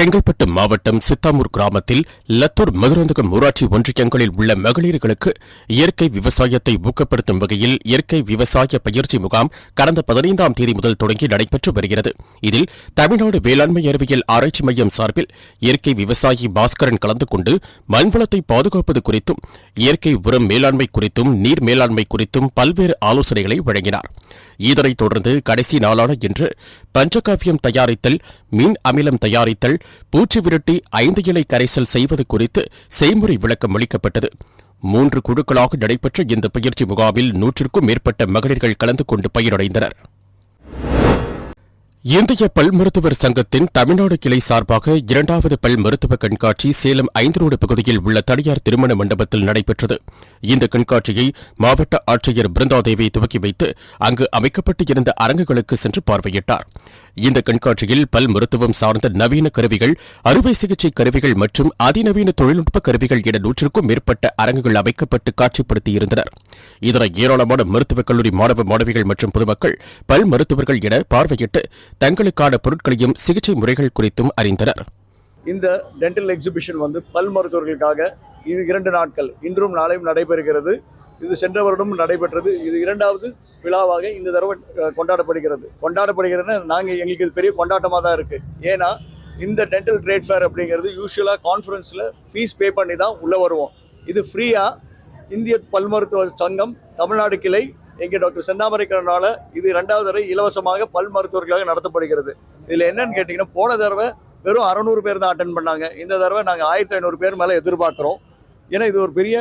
செங்கல்பட்டு மாவட்டம் சித்தாமூர் கிராமத்தில் லத்தூர் மதுரந்தகம் ஊராட்சி ஒன்றியங்களில் உள்ள மகளிர்களுக்கு இயற்கை விவசாயத்தை ஊக்கப்படுத்தும் வகையில் இயற்கை விவசாய பயிற்சி முகாம் கடந்த பதினைந்தாம் தேதி முதல் தொடங்கி நடைபெற்று வருகிறது. இதில் தமிழ்நாடு வேளாண்மை அறிவியல் ஆராய்ச்சி மையம் சார்பில் இயற்கை விவசாயி பாஸ்கரன் கலந்து கொண்டு மண்வளத்தை பாதுகாப்பது குறித்தும் இயற்கை உரம் மேலாண்மை குறித்தும் நீர் மேலாண்மை குறித்தும் பல்வேறு ஆலோசனைகளை வழங்கினார். இதனைத் தொடர்ந்து கடைசி நாளான இன்று பஞ்சகாவியம் தயாரித்தல் மீன் அமிலம் தயாரித்தல் பூச்சி விரட்டி ஐந்து இலை கரைசல் செய்வது குறித்து செய்முறை விளக்கம் அளிக்கப்பட்டது. மூன்று குழுக்களாக நடைபெற்ற இந்த பயிற்சி முகாமில் நூற்றுக்கும் மேற்பட்ட மகளிர்கள் கலந்து கொண்டு பயிரடைந்தனா் இந்திய பல் மருத்துவர் சங்கத்தின் தமிழ்நாடு கிளை சார்பாக இரண்டாவது பல் மருத்துவ கண்காட்சி சேலம் ஐந்து ரோடு பகுதியில் உள்ள தனியார் திருமண மண்டபத்தில் நடைபெற்றது. இந்த கண்காட்சியை மாவட்ட ஆட்சியர் பிருந்தாதேவி துவக்கி வைத்து அங்கு அமைக்கப்பட்டு இருந்த அரங்குகளுக்கு சென்று பார்வையிட்டார். இந்த கண்காட்சியில் பல் மருத்துவம் சார்ந்த நவீன கருவிகள் அறுவை சிகிச்சை கருவிகள் மற்றும் அதிநவீன தொழில்நுட்ப கருவிகள் என நூற்றுக்கும் மேற்பட்ட அரங்குகள் அமைக்கப்பட்டு காட்சிப்படுத்தியிருந்தனர். இதனை ஏராளமான மருத்துவக் கல்லூரி மாணவ மாணவிகள் மற்றும் பொதுமக்கள் பல் மருத்துவர்கள் என பார்வையிட்டு தங்களுக்கான பொருட்களையும் சிகிச்சை முறைகள் குறித்தும் அறிந்தனர். இந்த டென்டல் எக்ஸிபிஷன் வந்து பல் மருத்துவர்களுக்காக இது இரண்டு நாட்கள் இன்றும் நாளையும் நடைபெறுகிறது. இது சென்ற வருடமும் நடைபெற்றது. இது இரண்டாவது விழாவாக இந்த தடவை கொண்டாடப்படுகிறது. கொண்டாடப்படுகிறது நாங்கள் எங்களுக்கு இது பெரிய கொண்டாட்டமாக தான் இருக்குது ஏன்னா இந்த டென்டல் ட்ரேட் ஃபேர் அப்படிங்கிறது யூஸ்வலாக கான்ஃபரன்ஸில் ஃபீஸ் பே பண்ணி தான் உள்ளே வருவோம். இது ஃப்ரீயாக இந்திய பல் மருத்துவ சங்கம் தமிழ்நாடு கிளை இங்கே டாக்டர் செந்தாமரைக்கரனால இது ரெண்டாவது தடவை இலவசமாக பல் மருத்துவர்களாக நடத்தப்படுகிறது. இதில் என்னன்னு கேட்டிங்கன்னா போன தடவை வெறும் அறநூறு பேர் தான் அட்டன் பண்ணாங்க. இந்த தடவை நாங்கள் ஆயிரத்தி ஐநூறு பேர் மேலே எதிர்பார்க்குறோம். ஏன்னா இது ஒரு பெரிய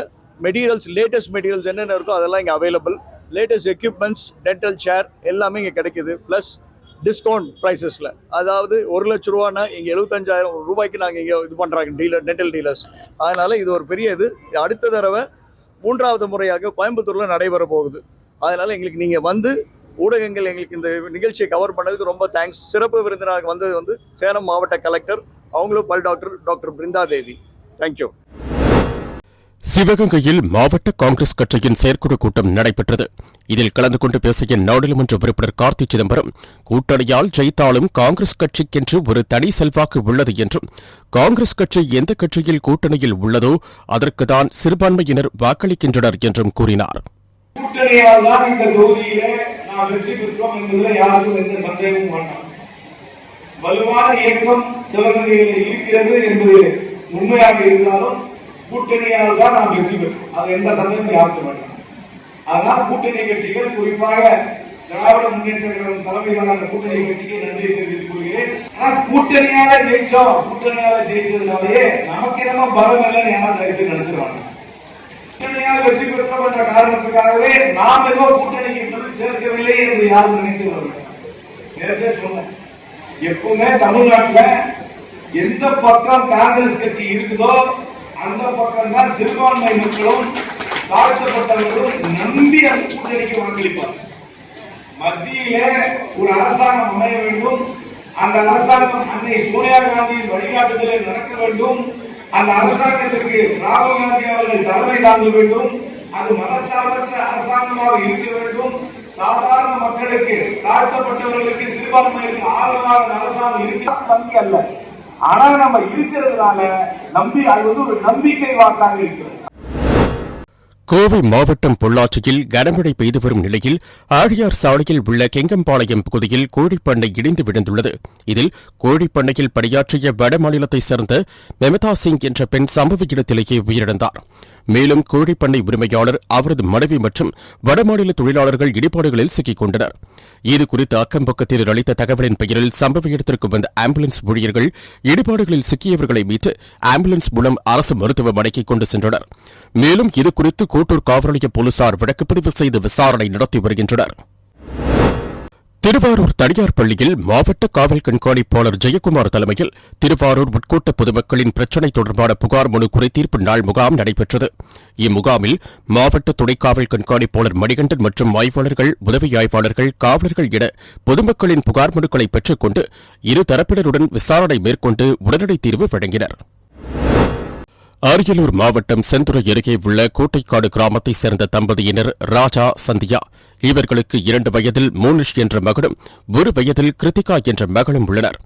மெட்டீரியல்ஸ் லேட்டஸ்ட் மெட்டீரியல்ஸ் என்னென்ன இருக்கோ அதெல்லாம் இங்கே available latest equipments dental chair எல்லாமே இங்கே கிடைக்கிது. ப்ளஸ் டிஸ்கவுண்ட் ப்ரைஸஸில் அதாவது ஒரு லட்ச ரூபானா இங்கே எழுபத்தஞ்சாயிரம் ரூபாய்க்கு நாங்கள் இங்கே இது பண்ணுறாங்க டீலர் டென்டல் டீலர்ஸ் அதனால் இது ஒரு பெரிய இது. அடுத்த தடவை மூன்றாவது முறையாக கோயம்புத்தூரில் நடைபெற போகுது. அதனால் எங்களுக்கு நீங்கள் வந்து ஊடகங்கள் எங்களுக்கு இந்த நிகழ்ச்சியை கவர் பண்ணதுக்கு ரொம்ப தேங்க்ஸ் சிறப்பு விருந்தினராக வந்தது வந்து சேலம் மாவட்ட கலெக்டர் அவங்களும் பல் doctor doctor Brinda Devi. Thank you சிவகங்கையில் மாவட்ட காங்கிரஸ் கட்சியின் செயற்குழு கூட்டம் நடைபெற்றது. இதில் கலந்து கொண்டு பேசிய நாடாளுமன்ற உறுப்பினர் கார்த்தி சிதம்பரம் கூட்டணியால் ஜெயித்தாலும் காங்கிரஸ் கட்சிக்கென்று ஒரு தனி செல்வாக்கு உள்ளது என்றும் காங்கிரஸ் கட்சி எந்த கட்சியில் கூட்டணியில் உள்ளதோ அதற்குதான் சிறுபான்மையினர் வாக்களிக்கின்றனர் என்றும் கூறினார். கூட்டணியால் தான் இந்த தொகுதியிலே நாம் வெற்றி பெற்றோம் என்பதில் யாருக்கும் எந்த சந்தேகமும் வேண்டாம். வலுவான இயக்கம் சிவகங்கையில் இருக்கிறது என்பது உண்மையாக இருந்தாலும் கூட்டணியால் தான் நாம் வெற்றி பெற்றோம். அது எந்த சந்தேகமும் யாருக்கும் வேண்டாம். அதனால் கூட்டணி கட்சிகள் குறிப்பாக திராவிட முன்னேற்ற கழகம் தலைமையிலான கூட்டணி கட்சிக்கு நன்றியை தெரிவித்துக் கொள்கிறேன். ஆனா கூட்டணியால ஜெயிச்சோம். கூட்டணியால ஜெயிச்சதுனாலேயே நமக்கு என்னமோ பலம் இல்லைன்னு யாரும் தயவுசெய்து நினைச்சிருவாங்க கூட்டணியாக வெற்றி பெற்றோம் என்ற காரணத்துக்காகவே நாம் ஏதோ கூட்டணிக்கு பெரு சேர்க்கவில்லை என்று யாரும் நினைத்து வரவில்லை நேரத்தை சொன்னேன் எப்பவுமே தமிழ்நாட்டில் எந்த பக்கம் காங்கிரஸ் கட்சி இருக்குதோ அந்த பக்கம் தான் சிறுபான்மை மக்களும் தாழ்த்தப்பட்டவர்களும் நம்பி அந்த கூட்டணிக்கு வாக்களிப்பார் மத்தியிலே ஒரு அரசாங்கம் அமைய வேண்டும். அந்த அரசாங்கம் அன்னை சோனியா காந்தியின் வழிகாட்டுதலில் நடக்க வேண்டும். அந்த அரசாங்கத்திற்கு ராகுல் காந்தி அவர்கள் தலைமை தாங்க வேண்டும். அது மதச்சார்பற்ற அரசாங்கமாக இருக்க வேண்டும். சாதாரண மக்களுக்கு தாழ்த்தப்பட்டவர்களுக்கு சிறுபான்மையிற்கு ஆதரவாக அரசாங்கம் இருக்க வங்கி அல்ல. ஆனா நம்ம இருக்கிறதுனால நம்பி அது வந்து ஒரு நம்பிக்கை வாக்காக இருக்கிறது. கோவை மாவட்டம் பொள்ளாச்சியில் கனமழை பெய்து வரும் நிலையில் ஆழியார் சாலையில் உள்ள கெங்கம்பாளையம் பகுதியில் கோழிப்பண்ணை இடிந்து விழுந்துள்ளது. இதில் கோழிப்பண்ணையில் பணியாற்றிய வடமாநிலத்தைச் சேர்ந்த மெமதா சிங் என்ற பெண் சம்பவ இடத்திலேயே உயிரிழந்தார். மேலும் கோழிப்பண்ணை உரிமையாளர் அவரது மனைவி மற்றும் வடமாநில தொழிலாளர்கள் இடிபாடுகளில் சிக்கிக் கொண்டனர். இது குறித்து அளித்த தகவலின் பெயரில் சம்பவ இடத்திற்கு வந்த ஆம்புலன்ஸ் ஊழியர்கள் இடிபாடுகளில் சிக்கியவர்களை மீட்டு ஆம்புலன்ஸ் மூலம் அரசு மருத்துவமனைக்கு கொண்டு சென்றனர். மேலும் இது குறித்து கோட்டூர் காவல்நிலைய போலீசார் வழக்குப்பதிவு செய்து விசாரணை நடத்தி வருகின்றனர். திருவாரூர் தனியார் பள்ளியில் மாவட்ட காவல் கண்காணிப்பாளர் ஜெயக்குமார் தலைமையில் திருவாரூர் உட்கோட்ட பொதுமக்களின் பிரச்சினை தொடர்பான புகார் மனு குறைதீர்ப்பு நாள் முகாம் நடைபெற்றது. இம்முகாமில் மாவட்ட துணை காவல் கண்காணிப்பாளர் மணிகண்டன் மற்றும் ஆய்வாளர்கள் உதவி ஆய்வாளர்கள் காவலர்கள் என பொதுமக்களின் புகார் மனுக்களை பெற்றுக் கொண்டு இரு தரப்பினருடன் விசாரணை மேற்கொண்டு உடனடி தீர்வு வழங்கினா் அரியலூர் மாவட்டம் செந்துறை அருகே உள்ள கோட்டைக்காடு கிராமத்தைச் சேர்ந்த தம்பதியினர் ராஜா சந்தியா. இவர்களுக்கு இரண்டு வயதில் மோனிஷ் என்ற மகனும் ஒரு வயதில் கிருத்திகா என்ற மகளும் உள்ளனர்.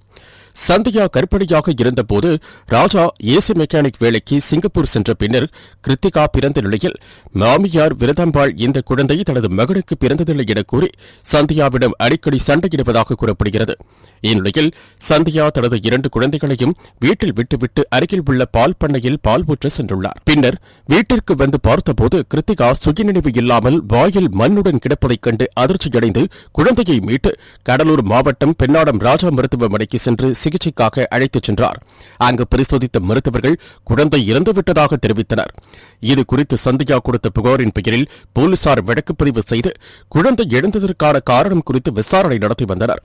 சந்தியா கர்ப்பிணியாக இருந்தபோது ராஜா ஏசி மெக்கானிக் வேலைக்கு சிங்கப்பூர் சென்ற பின்னர் கிருத்திகா பிறந்த நிலையில் மாமியார் விரதம்பாள் இந்த குழந்தை தனது மகனுக்கு பிறந்ததில்லை என கூறி சந்தியாவிடம் அடிக்கடி சண்டையிடுவதாக கூறப்படுகிறது. இந்நிலையில் சந்தியா தனது இரண்டு குழந்தைகளையும் வீட்டில் விட்டுவிட்டு அருகில் உள்ள பால் பண்ணையில் பால் ஊற்ற சென்றுள்ளார். பின்னர் வீட்டிற்கு வந்து பார்த்தபோது கிருத்திகா சுயநினைவு இல்லாமல் வாயில் மண்ணுடன் கிடப்பதைக் கண்டு அதிர்ச்சியடைந்து குழந்தையை மீட்டு கடலூர் மாவட்டம் பெண்ணாடம் ராஜா மருத்துவமனைக்கு சென்று சிகிச்சைக்காக அழைத்துச் சென்றார். அங்கு பரிசோதித்த மருத்துவர்கள் குழந்தை இறந்துவிட்டதாக தெரிவித்தனர். இது குறித்து சந்தியா கொடுத்த புகாரின் பெயரில் போலீசார் வழக்குப்பதிவு செய்து குழந்தை இழந்ததற்கான காரணம் குறித்து விசாரணை நடத்தி வந்தனர்.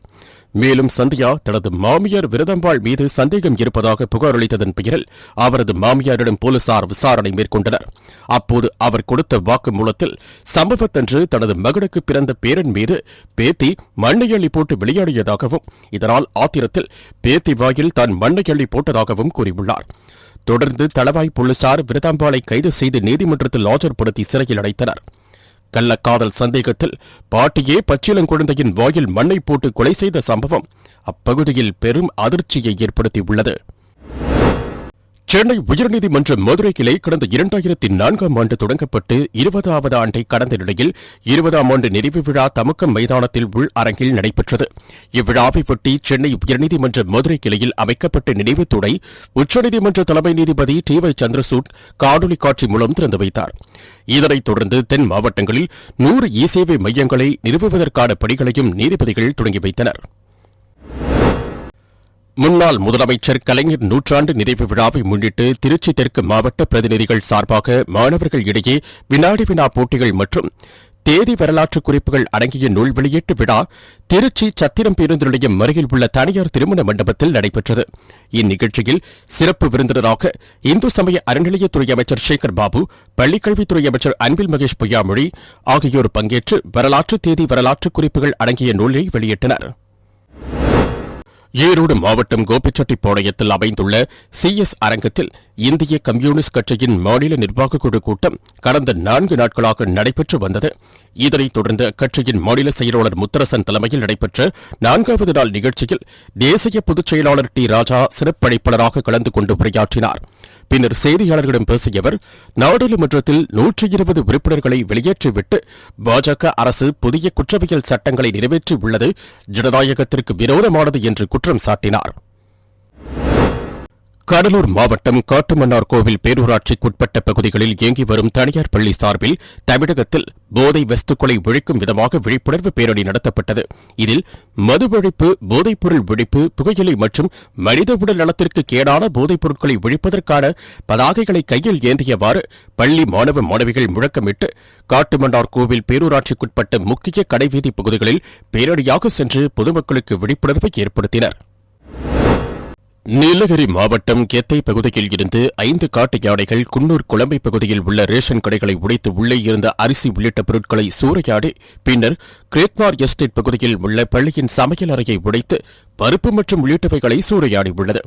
மேலும் சந்தியா தனது மாமியார் விரதம்பாள் மீது சந்தேகம் இருப்பதாக புகார் அளித்ததன் பெயரில் அவரது மாமியாரிடம் போலீசார் விசாரணை மேற்கொண்டனர். அப்போது அவர் கொடுத்த வாக்குமூலத்தில் சம்பவத்தன்று தனது மகனுக்கு பிறந்த பேரன் மீது பேத்தி மண்ணை அள்ளி போட்டு விளையாடியதாகவும் இதனால் ஆத்திரத்தில் பேத்தி வாயில் தான் மண்ணை அள்ளி போட்டதாகவும் கூறியுள்ளார். தொடர்ந்து தளவாய் போலீசார் விரதாம்பாளை கைது செய்து நீதிமன்றத்தில் ஆஜர்படுத்தி சிறையில் அடைத்தனர். கள்ளக்காதல் சந்தேகத்தில் பாட்டியே பச்சிளங்குழந்தையின் வாயில் மண்ணை போட்டு கொலை செய்த சம்பவம் அப்பகுதியில் பெரும் அதிர்ச்சியை ஏற்படுத்தியுள்ளது. சென்னை உயர்நீதிமன்ற மதுரை கிளை கடந்த இரண்டாயிரத்தி நான்காம் ஆண்டு தொடங்கப்பட்டு இருபதாவது ஆண்டை கடந்த நிலையில் இருபதாம் ஆண்டு நிறைவு விழா தமுக்கம் மைதானத்தில் உள் அரங்கில் நடைபெற்றது. இவ்விழாவை ஒட்டி சென்னை உயர்நீதிமன்ற மதுரை கிளையில் அமைக்கப்பட்ட நினைவுத் துணை உச்சநீதிமன்ற தலைமை நீதிபதி டி ஒய் சந்திரசூட் காணொலி காட்சி மூலம் திறந்து வைத்தார். இதனைத் தொடர்ந்து தென் மாவட்டங்களில் நூறு இ சேவை மையங்களை நிறுவுவதற்கான பணிகளையும் நீதிபதிகள் தொடங்கி வைத்தனர். முன்னாள் முதலமைச்சர் கலைஞர் நூற்றாண்டு நிறைவு விழாவை முன்னிட்டு திருச்சி தெற்கு மாவட்ட பிரதிநிதிகள் சார்பாக மாணவர்கள் இடையே வினாடி வினா போட்டிகள் மற்றும் தேதி வரலாற்று குறிப்புகள் அடங்கிய நூல் வெளியீட்டு விழா திருச்சி சத்திரம் பேருந்து நிலையம் அருகில் உள்ள தனியார் திருமண மண்டபத்தில் நடைபெற்றது. இந்நிகழ்ச்சியில் சிறப்பு விருந்தினராக இந்து சமய அறநிலையத்துறை அமைச்சர் சேகர் பாபு பள்ளிக்கல்வித்துறை அமைச்சர் அன்பில் மகேஷ் பொய்யாமொழி ஆகியோர் பங்கேற்று வரலாற்று தேதி வரலாற்று குறிப்புகள் அடங்கிய நூலை வெளியிட்டனர். ஈரோடு மாவட்டம் கோபிச்செட்டிப்பாளையத்தில் அமைந்துள்ள சிஎஸ் அரங்கத்தில் இந்திய கம்யூனிஸ்ட் கட்சியின் மாநில நிர்வாகக் குழு கூட்டம் கடந்த நான்கு நாட்களாக நடைபெற்று வந்தது. இதனைத் தொடர்ந்து அக்கட்சியின் மாநில செயலாளர் முத்தரசன் தலைமையில் நடைபெற்ற நான்காவது நாள் நிகழ்ச்சியில் தேசிய பொதுச் செயலாளர் டி ராஜா சிறப்பழைப்பாளராக கலந்து கொண்டு உரையாற்றினாா் பின்னர் செய்தியாளர்களிடம் பேசிய அவர் நாடாளுமன்றத்தில் நூற்றி இருபது உறுப்பினர்களை வெளியேற்றிவிட்டு பாஜக அரசு புதிய குற்றவியல் சட்டங்களை நிறைவேற்றியுள்ளது ஜனநாயகத்திற்கு விரோதமானது என்று குற்றம் சாட்டினார். கடலூர் மாவட்டம் காட்டுமன்னார் கோவில் பேரூராட்சிக்குட்பட்ட பகுதிகளில் இயங்கி வரும் தனியார் பள்ளி சார்பில் தமிழகத்தில் போதை வஸ்துக்களை ஒழிக்கும் விதமாக விழிப்புணர்வு பேரணி நடத்தப்பட்டது. இதில் மது ஒழிப்பு போதைப்பொருள் ஒழிப்பு புகையிலை மற்றும் மனித உடல் நலத்திற்கு கேடான போதைப் பொருட்களை ஒழிப்பதற்கான பதாகைகளை கையில் ஏந்தியவாறு பள்ளி மாணவ மாணவிகள் முழக்கமிட்டு காட்டுமன்னார் கோவில் பேரூராட்சிக்குட்பட்ட முக்கிய கடைவீதி பகுதிகளில் பேரணியாக சென்று பொதுமக்களுக்கு விழிப்புணர்வை ஏற்படுத்தினர். நீலகிரி மாவட்டம் கெத்தை பகுதியில் இருந்து ஐந்து காட்டு யானைகள் குன்னூர் குழம்பை பகுதியில் உள்ள ரேஷன் கடைகளை உடைத்து உள்ளே இருந்த அரிசி உள்ளிட்ட பொருட்களை சூறையாடி பின்னர் கிரேக்மார் எஸ்டேட் பகுதியில் உள்ள பள்ளியின் சமையல் அறையை உடைத்து பருப்பு மற்றும் உள்ளிட்டவைகளை சூறையாடியுள்ளது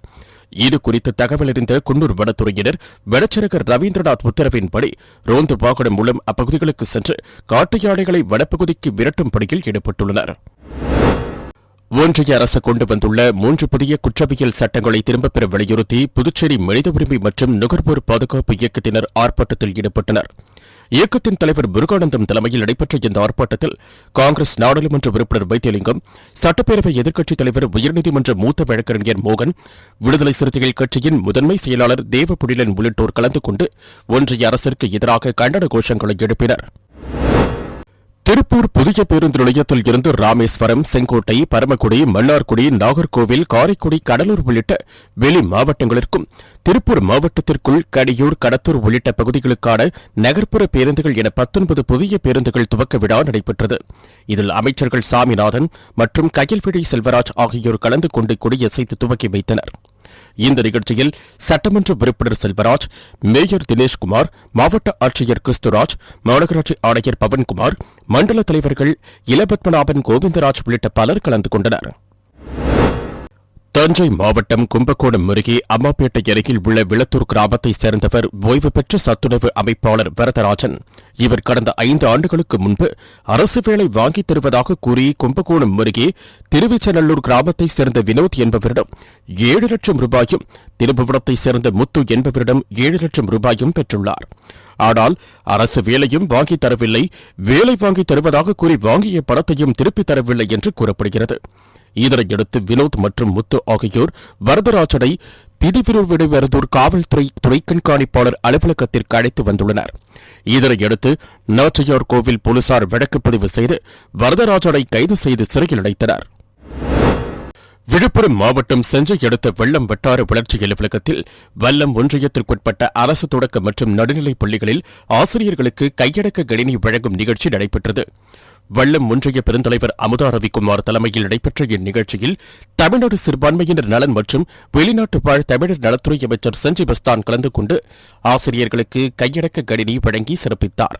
இது குறித்து தகவல் அறிந்த குன்னூர் வனத்துறையினர் வனச்சரகர் ரவீந்திரநாத் உத்தரவின்படி ரோந்து வாகனம் மூலம் அப்பகுதிகளுக்கு சென்று காட்டு யானைகளை வனப்பகுதிக்கு விரட்டும் பணியில் ஈடுபட்டுள்ளனர். ஒன்றிய அரசு கொண்டு வந்துள்ள மூன்று புதிய குற்றவியல் சட்டங்களை திரும்பப் பெற வலியுறுத்தி புதுச்சேரி மனித உரிமை மற்றும் நுகர்வோர் பாதுகாப்பு இயக்கத்தினர் ஆர்ப்பாட்டத்தில் ஈடுபட்டனர். இயக்கத்தின் தலைவர் முருகானந்தம் தலைமையில் நடைபெற்ற இந்த ஆர்ப்பாட்டத்தில் காங்கிரஸ் நாடாளுமன்ற உறுப்பினர் வைத்தியலிங்கம் சட்டப்பேரவை எதிர்க்கட்சித் தலைவர் உயர்நீதிமன்ற மூத்த வழக்கறிஞர் மோகன் விடுதலை சிறுத்தைகள் கட்சியின் முதன்மை செயலாளர் தேவபுடிலன் உள்ளிட்டோர் கலந்து கொண்டு ஒன்றிய அரசிற்கு எதிராக கண்டன கோஷங்களை எழுப்பினா் திருப்பூர் புதிய பேருந்து நிலையத்தில் இருந்து ராமேஸ்வரம் செங்கோட்டை பரமக்குடி மன்னார்குடி நாகர்கோவில் காரைக்குடி கடலூர் உள்ளிட்ட வெளி மாவட்டங்களிற்கும் திருப்பூர் மாவட்டத்திற்குள் கடியூர் கடத்தூர் உள்ளிட்ட பகுதிகளுக்கான நகர்ப்புற பேருந்துகள் என பத்தொன்பது புதிய பேருந்துகள் துவக்க விழா நடைபெற்றது. இதில் அமைச்சர்கள் சாமிநாதன் மற்றும் கயல்விழி செல்வராஜ் ஆகியோர் கலந்து கொண்டு கொடியசைத்து துவக்கி வைத்தனர். இந்த நிகழ்ச்சியில் சட்டமன்ற உறுப்பினர் செல்வராஜ் மேயர் தினேஷ்குமார் மாவட்ட ஆட்சியர் கிறிஸ்துராஜ் மாநகராட்சி ஆணையர் பவன்குமார் மண்டல தலைவர்கள் இலபத்மநாபன் கோவிந்தராஜ் உள்ளிட்ட பலர் கலந்து கொண்டனர். தஞ்சை மாவட்டம் கும்பகோணம் அருகே அம்மாப்பேட்டை அருகில் உள்ள விளத்தூர் கிராமத்தைச் சேர்ந்தவர் ஓய்வு பெற்ற சத்துணவு அமைப்பாளர் வரதராஜன். இவர் கடந்த ஐந்து ஆண்டுகளுக்கு முன்பு அரசு வேலை வாங்கித் தருவதாக கூறி கும்பகோணம் அருகே திருவிச்சநல்லூர் கிராமத்தைச் சேர்ந்த வினோத் என்பவரிடம் ஏழு லட்சம் ரூபாயும் திருபுவனத்தைச் சேர்ந்த முத்து என்பவரிடம் ஏழு லட்சம் ரூபாயும் பெற்றுள்ளார். ஆனால் அரசு வேலையும் வாங்கித் தரவில்லை வேலை வாங்கித் தருவதாக கூறி வாங்கிய பணத்தையும் திருப்பித் தரவில்லை என்று கூறப்படுகிறது. இதனையடுத்து வினோத் மற்றும் முத்து ஆகியோர் வரதராஜனை பிதிவிருவிடைவரதூர் காவல்துறை துறை கண்காணிப்பாளர் அலுவலகத்திற்கு அழைத்து வந்துள்ளனர். இதனையடுத்து நாச்சியார் கோவில் போலீசார் வழக்குப்பதிவு செய்து வரதராஜனை கைது செய்து சிறையில் அடைத்தனர். விழுப்புரம் மாவட்டம் செஞ்சை அடுத்த வெள்ளம் வட்டார வளர்ச்சி அலுவலகத்தில் வெள்ளம் ஒன்றியத்திற்குட்பட்ட அரசு தொடக்க மற்றும் நடுநிலைப் பள்ளிகளில் ஆசிரியர்களுக்கு கையடக்க கணினி வழங்கும் நிகழ்ச்சி நடைபெற்றது. வள்ளம் ஒன்றிய பெருந்தலைவர் அமுதா ரவிக்குமார் தலைமையில் நடைபெற்ற இந்நிகழ்ச்சியில் தமிழ்நாடு சிறுபான்மையினர் நலன் மற்றும் வெளிநாட்டு வாழ் தமிழர் நலத்துறை அமைச்சர் சஞ்சய் பஸ்தான் கலந்து கொண்டு ஆசிரியர்களுக்கு கையடக்க கணினி வழங்கி சிறப்பித்தார்.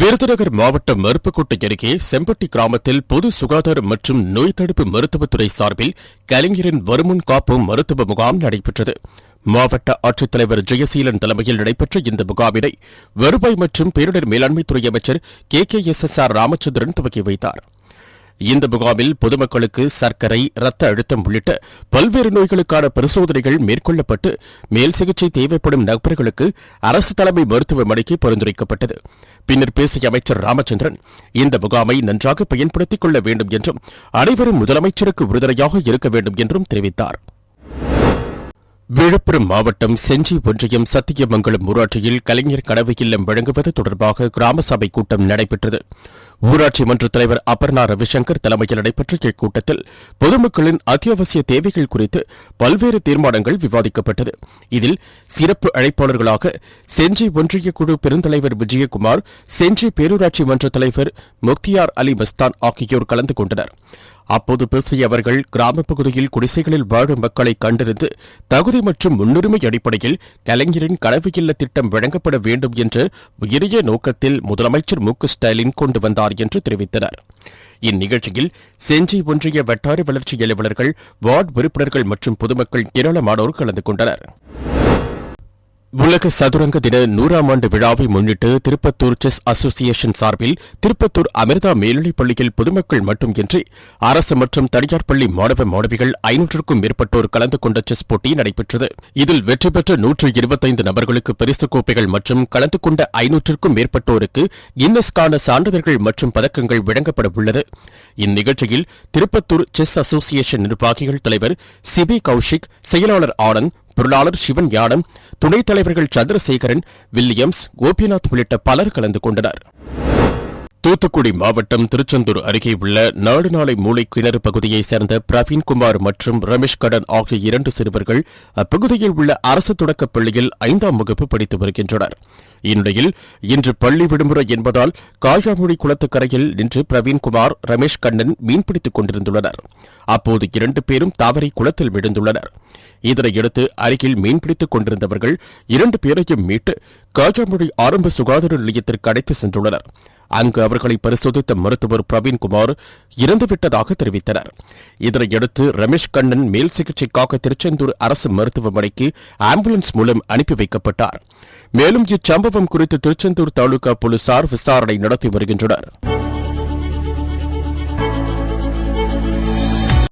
விருதுநகர் மாவட்டம் மருப்புக்கோட்டை அருகே செம்பட்டி கிராமத்தில் பொது சுகாதாரம் மற்றும் நோய் தடுப்பு மருத்துவத்துறை சார்பில் கலைஞரின் வருமுன் காப்பு மருத்துவ முகாம் நடைபெற்றது. மாவட்ட ஆட்சித்தலைவர் ஜெயசீலன் தலைமையில் நடைபெற்ற இந்த முகாமினை வருவாய் மற்றும் பேரிடர் மேலாண்மைத்துறை அமைச்சர் K K S S R Ramachandran துவக்கி வைத்தார். இந்த முகாமில் பொதுமக்களுக்கு சர்க்கரை ரத்த அழுத்தம் உள்ளிட்ட பல்வேறு நோய்களுக்கான பரிசோதனைகள் மேற்கொள்ளப்பட்டு மேல் சிகிச்சை தேவைப்படும் நபர்களுக்கு அரசு தலைமை மருத்துவமனைக்கு பரிந்துரைக்கப்பட்டது. பின்னர் பேசிய அமைச்சர் ராமச்சந்திரன் இந்த முகாமை நன்றாக பயன்படுத்திக் கொள்ள வேண்டும் என்றும் அனைவரும் முதலமைச்சருக்கு உறுதுணையாக இருக்க வேண்டும் என்றும் தெரிவித்தார். விழுப்புரம் மாவட்டம் செஞ்சி ஒன்றியம் சத்தியமங்கலம் ஊராட்சியில் கலைஞர் கனவு இல்லம் வழங்குவது தொடர்பாக கிராம சபை கூட்டம் நடைபெற்றது. ஊராட்சி மன்ற தலைவர் அபர்ணா ரவிசங்கர் தலைமையில் நடைபெற்ற இக்கூட்டத்தில் பொதுமக்களின் அத்தியாவசிய தேவைகள் குறித்து பல்வேறு தீர்மானங்கள் விவாதிக்கப்பட்டது. இதில் சிறப்பு அழைப்பாளர்களாக செஞ்சி ஒன்றிய குழு பெருந்தலைவர் விஜயகுமார் செஞ்சி பேரூராட்சி மன்ற தலைவர் முக்தியார் அலி மஸ்தான் ஆகியோர் கலந்து கொண்டனர். அப்போது பேசிய அவர்கள் கிராமப் பகுதியில் குடிசைகளில் வாழும் மக்களை கண்டறிந்து தகுதி மற்றும் முன்னுரிமை அடிப்படையில் கலைஞரின் கனவு இல்ல திட்டம் வழங்கப்பட வேண்டும் என்ற உயரிய நோக்கத்தில் முதலமைச்சர் மு ஸ்டாலின் கொண்டு வந்தார் என்று தெரிவித்தனர். இந்நிகழ்ச்சியில் செஞ்சி ஒன்றிய வட்டார வளர்ச்சி அலுவலர்கள் வார்டு உறுப்பினர்கள் மற்றும் பொதுமக்கள் ஏராளமானோர் கலந்து கொண்டனர். உலக சதுரங்க தின நூறாம் ஆண்டு விழாவை முன்னிட்டு திருப்பத்தூர் செஸ் அசோசியேஷன் சார்பில் திருப்பத்தூர் அமிர்தா மேல்நிலைப் பள்ளியில் பொதுமக்கள் மட்டுமின்றி அரசு மற்றும் தனியார் பள்ளி மாணவ மாணவிகள் ஐநூற்றுக்கும் மேற்பட்டோர் கலந்து கொண்ட செஸ் போட்டி நடைபெற்றது. இதில் வெற்றி பெற்ற நூற்று இருபத்தைந்து நபர்களுக்கு பரிசு கோப்பைகள் மற்றும் கலந்து கொண்ட ஐநூற்றுக்கும் மேற்பட்டோருக்கு இன்னஸ்கான சான்றிதழ்கள் மற்றும் பதக்கங்கள் வழங்கப்பட உள்ளது. இந்நிகழ்ச்சியில் திருப்பத்தூர் செஸ் அசோசியேஷன் நிர்வாகிகள் தலைவர் சிபி கௌஷிக் செயலாளர் ஆனந்த் பொருளாளர் சிவன் யானம் துணைத் தலைவர்கள் சந்திரசேகரன் வில்லியம்ஸ் கோபிநாத் உள்ளிட்ட பலர் கலந்து கொண்டனர். தூத்துக்குடி மாவட்டம் திருச்செந்தூர் அருகே உள்ள நாடு நாளை மூளை கிணறு பகுதியைச் சேர்ந்த பிரவீன்குமார் மற்றும் ரமேஷ் கடன் ஆகிய இரண்டு சிறுவர்கள் அப்பகுதியில் உள்ள அரசு தொடக்கப் பள்ளியில் ஐந்தாம் வகுப்பு படித்து வருகின்றனர். இந்நிலையில் இன்று பள்ளி விடுமுறை என்பதால் காயாமொழி குளத்துக்கரையில் நின்று பிரவீன்குமார் ரமேஷ் கண்ணன் மீன்பிடித்துக் கொண்டிருந்துள்ளனர். அப்போது இரண்டு பேரும் தாவரை குளத்தில் விழுந்துள்ளனர். இதனையடுத்து அருகில் மீன்பிடித்துக் கொண்டிருந்தவர்கள் இரண்டு பேரையும் மீட்டு காயாமொழி ஆரம்ப சுகாதார நிலையத்திற்கு அழைத்து சென்றுள்ளனர். அங்கு அவர்களை பரிசோதித்த மருத்துவர் பிரவீன்குமார் இறந்துவிட்டதாக தெரிவித்தனர். இதனையடுத்து ரமேஷ் கண்ணன் மேல் சிகிச்சைக்காக திருச்செந்தூர் அரசு மருத்துவமனைக்கு ஆம்புலன்ஸ் மூலம் அனுப்பி வைக்கப்பட்டார். மேலும் இச்சம்பவம் குறித்து திருச்செந்தூர் தாலுகா போலீசார் விசாரணை நடத்தி வருகின்றனர்.